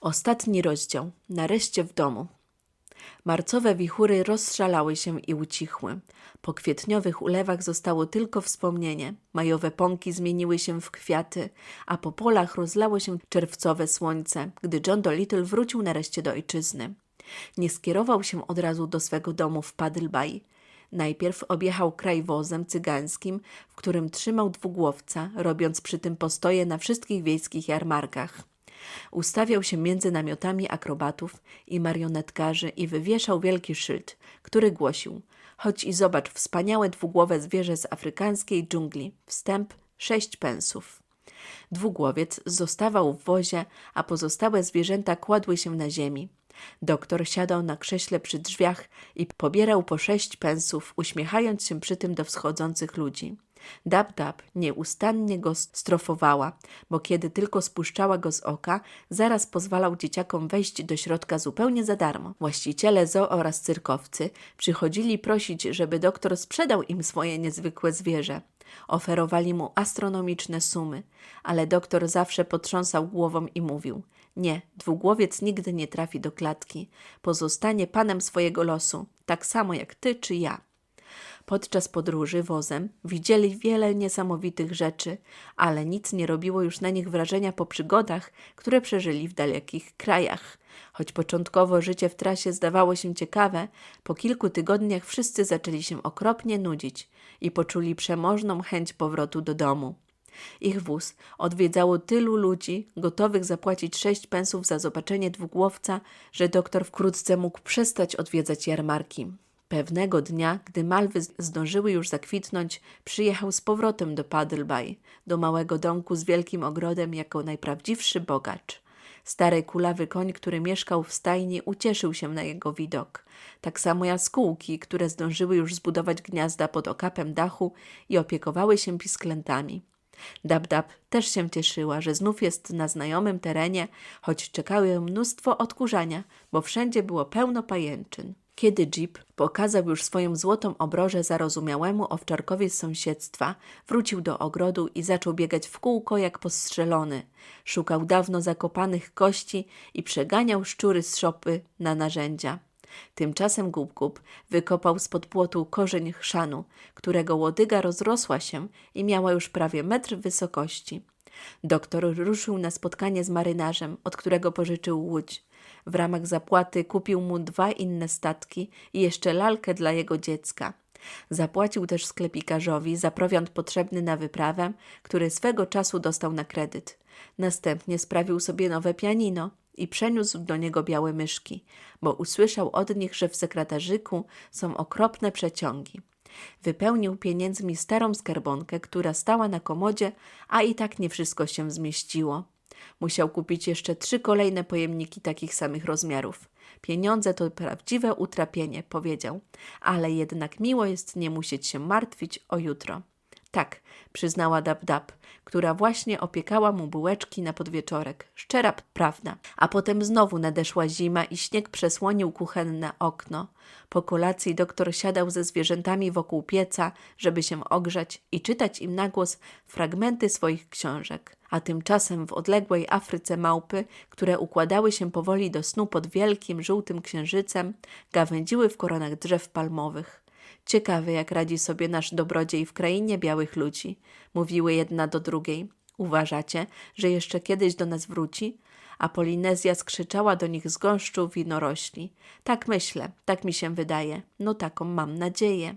Ostatni rozdział. Nareszcie w domu. Marcowe wichury rozszalały się i ucichły. Po kwietniowych ulewach zostało tylko wspomnienie. Majowe pąki zmieniły się w kwiaty, a po polach rozlało się czerwcowe słońce, gdy John Dolittle wrócił nareszcie do ojczyzny. Nie skierował się od razu do swego domu w Paddleby. Najpierw objechał kraj wozem cygańskim, w którym trzymał dwugłowca, robiąc przy tym postoje na wszystkich wiejskich jarmarkach. Ustawiał się między namiotami akrobatów i marionetkarzy i wywieszał wielki szyld, który głosił Chodź i zobacz wspaniałe dwugłowe zwierzę z afrykańskiej dżungli. Wstęp sześć pensów. Dwugłowiec zostawał w wozie, a pozostałe zwierzęta kładły się na ziemi. Doktor siadał na krześle przy drzwiach i pobierał po sześć pensów, uśmiechając się przy tym do wschodzących ludzi. Dab-dab nieustannie go strofowała, bo kiedy tylko spuszczała go z oka, zaraz pozwalał dzieciakom wejść do środka zupełnie za darmo. Właściciele zoo oraz cyrkowcy przychodzili prosić, żeby doktor sprzedał im swoje niezwykłe zwierzę. Oferowali mu astronomiczne sumy, ale doktor zawsze potrząsał głową i mówił: Nie, dwugłowiec nigdy nie trafi do klatki. Pozostanie panem swojego losu, tak samo jak ty czy ja. Podczas podróży wozem widzieli wiele niesamowitych rzeczy, ale nic nie robiło już na nich wrażenia po przygodach, które przeżyli w dalekich krajach. Choć początkowo życie w trasie zdawało się ciekawe, po kilku tygodniach wszyscy zaczęli się okropnie nudzić i poczuli przemożną chęć powrotu do domu. Ich wóz odwiedzało tylu ludzi, gotowych zapłacić sześć pensów za zobaczenie dwugłowca, że doktor wkrótce mógł przestać odwiedzać jarmarki. Pewnego dnia, gdy malwy zdążyły już zakwitnąć, przyjechał z powrotem do Paddleby, do małego domku z wielkim ogrodem jako najprawdziwszy bogacz. Stary kulawy koń, który mieszkał w stajni, ucieszył się na jego widok. Tak samo jaskółki, które zdążyły już zbudować gniazda pod okapem dachu i opiekowały się pisklętami. Dab-Dab też się cieszyła, że znów jest na znajomym terenie, choć czekały mnóstwo odkurzania, bo wszędzie było pełno pajęczyn. Kiedy Jeep pokazał już swoją złotą obrożę zarozumiałemu owczarkowi z sąsiedztwa, wrócił do ogrodu i zaczął biegać w kółko jak postrzelony. Szukał dawno zakopanych kości i przeganiał szczury z szopy na narzędzia. Tymczasem Gub-Gub wykopał spod płotu korzeń chrzanu, którego łodyga rozrosła się i miała już prawie metr wysokości. Doktor ruszył na spotkanie z marynarzem, od którego pożyczył łódź. W ramach zapłaty kupił mu dwa inne statki i jeszcze lalkę dla jego dziecka. Zapłacił też sklepikarzowi za prowiant potrzebny na wyprawę, który swego czasu dostał na kredyt. Następnie sprawił sobie nowe pianino i przeniósł do niego białe myszki, bo usłyszał od nich, że w sekretarzyku są okropne przeciągi. Wypełnił pieniędzmi starą skarbonkę, która stała na komodzie, a i tak nie wszystko się zmieściło. Musiał kupić jeszcze trzy kolejne pojemniki takich samych rozmiarów. Pieniądze to prawdziwe utrapienie, powiedział, ale jednak miło jest nie musieć się martwić o jutro. Tak, przyznała Dab-Dab, która właśnie opiekała mu bułeczki na podwieczorek. Szczera prawda. A potem znowu nadeszła zima i śnieg przesłonił kuchenne okno. Po kolacji doktor siadał ze zwierzętami wokół pieca, żeby się ogrzać i czytać im na głos fragmenty swoich książek. A tymczasem w odległej Afryce małpy, które układały się powoli do snu pod wielkim, żółtym księżycem, gawędziły w koronach drzew palmowych. Ciekawe, jak radzi sobie nasz dobrodziej w krainie białych ludzi, mówiły jedna do drugiej. Uważacie, że jeszcze kiedyś do nas wróci? A Polinezja skrzyczała do nich z gąszczu winorośli. Tak myślę, tak mi się wydaje. No taką mam nadzieję.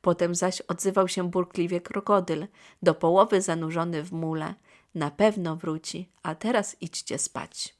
Potem zaś odzywał się burkliwie krokodyl, do połowy zanurzony w mule. Na pewno wróci, a teraz idźcie spać.